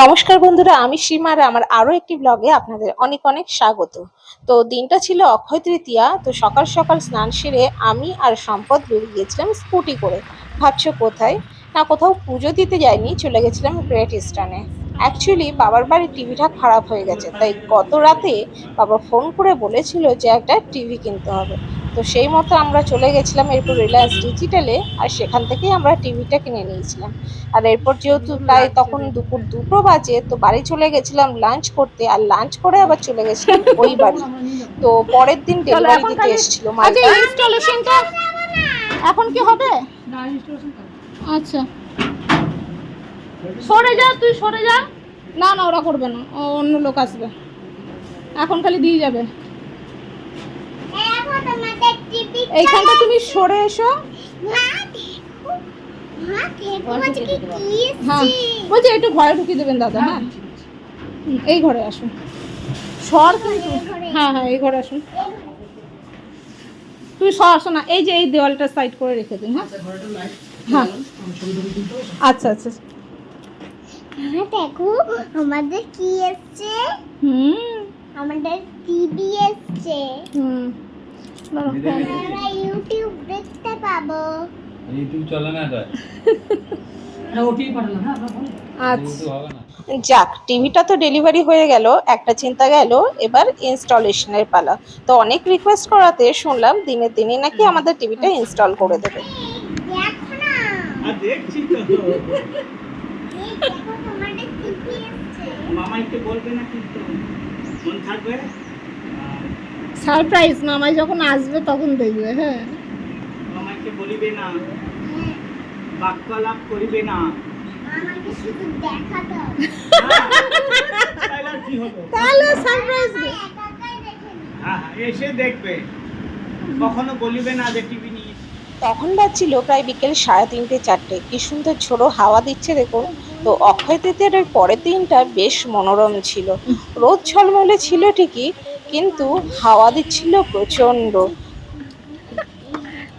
নমস্কার বন্ধুরা, আমি সীমা আর আমার আরও একটি ব্লগে আপনাদের অনেক অনেক স্বাগত। তো দিনটা ছিল অক্ষয় তৃতীয়া, তো সকাল সকাল স্নান সেরে আমি আর সম্পদ বেরিয়ে গিয়েছিলাম স্কুটি করে। ভাবছ কোথায়? না, কোথাও পুজো দিতে যাইনি, চলে গেছিলাম গ্রেট ইস্টার্নে অ্যাকচুয়ালি বাবার বাড়ির টিভিটা খারাপ হয়ে গেছে, তাই গত রাতে বাবা ফোন করে বলেছিল যে একটা টিভি কিনতে হবে। তো সেই মতো আমরা চলে গেছিলাম এরপর রিলায়েন্স ডিজিটালে আর সেখান থেকেই আমরা টিভিটা কিনে নিয়েছিলাম। আর এরপর যেহেতু প্রায় তখন দুপুর দুটো বাজে তো বাড়ি চলে গেছিলাম লাঞ্চ করতে আর লাঞ্চ করে আবার চলে গেছিলাম ওই বাড়ি। তো পরের দিন ডেলিভারি দিতে এসেছিল ইনস্টলেশনটা এখন কি হবে? আচ্ছা। সরে যা তুই সরে যা। না না ওরা করবে না। অন্য লোক আসবে। এখন খালি দিয়ে যাবে। এইখানটা তুমি সরে এসো। হ্যাঁ বলছি একটু ঘরে ঢুকিয়ে দেবেন দাদা হ্যাঁ? এই ঘরে আসুন। সর কিন্তু হ্যাঁ হ্যাঁ এই ঘরে আসুন। তুই সর আসো না এই যে এই দেওয়ালটা সাইড করে রেখে দিন হ্যাঁ? হ্যাঁ। আচ্ছা আচ্ছা। দেখো আমাদের কি এসছে? হুম। আমাদের টিভি এসছে। হুম। দাঁড়াও, ইউটিউব দেখতে পাবো। ইউটিউব চলে না এটা? আচ্ছা। যাক টিভিটা তো ডেলিভারি হয়ে গেল একটা চিন্তা গেল এবার ইনস্টলেশনের পালা। তো অনেক রিকোয়েস্ট করাতে শুনলাম দিনের দিনই নাকি আমাদের টিভিটা ইনস্টল করে দেবে। এসছে। মামাইকে বলবে না কিন্তু। মন থাকবে? সারপ্রাইজ মামাই যখন আসবে তখন দেখবে হ্যাঁ। মামাইকে বলিবে না বাক্যলাপ করিবে না। হ্যাঁ, তাহলে সারপ্রাইজ হ্যাঁ হ্যাঁ, এসে দেখবে। কখনো বলিবে না যে টিভি নিয়ে তখন বাজছিল প্রায় বিকেল সাড়ে তিনটে চারটে। কি সুন্দর ঝোড়ো হাওয়া দিচ্ছে দেখুন তো অক্ষয় তৃতীয়ার ওই পরের দিনটা বেশ মনোরম ছিল। রোদ ঝলমলে ছিল ঠিকই কিন্তু হাওয়া দিচ্ছিল প্রচণ্ড।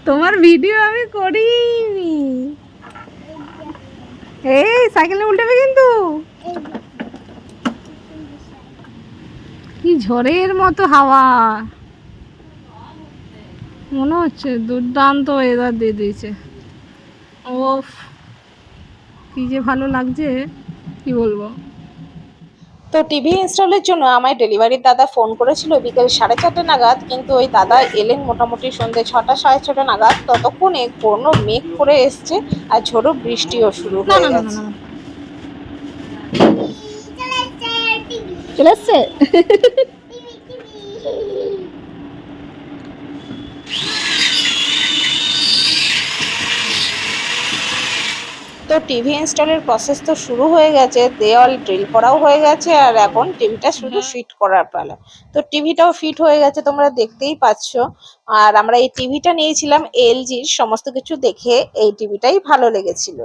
তোমার ভিডিও আমি করিনি। এই সাইকেলে উল্টাবে কিন্তু। কি ঝড়ের মতো হাওয়া। মনে হচ্ছে দুর্দান্ত ওয়েদার দিয়ে দিয়েছে। ওফ, কি যে ভালো লাগছে, কি বলব? তো টিভি ইনস্টলের জন্য আমায় ডেলিভারির দাদা ফোন করেছিল বিকেল সাড়ে চারটে নাগাদ কিন্তু ওই দাদা এলেন মোটামুটি সন্ধ্যে ছটা সাড়ে ছটা নাগাদ। ততক্ষণে কোনো মেঘ করে এসছে আর ঝোড়ো বৃষ্টিও শুরু হয়ে গেছে। চলে এসছে টিভি চলে এসছে টিভি টিভি তো টিভি ইনস্টলের প্রসেস তো শুরু হয়ে গেছে দেওয়াল ড্রিল করাও হয়ে গেছে আর এখন টিভিটা শুধু ফিট করার পালা। তো টিভিটাও ফিট হয়ে গেছে তোমরা দেখতেই পাচ্ছ। আর আমরা এই টিভিটা নিয়েছিলাম এলজির সমস্ত কিছু দেখে এই টিভিটাই ভালো লেগেছিল।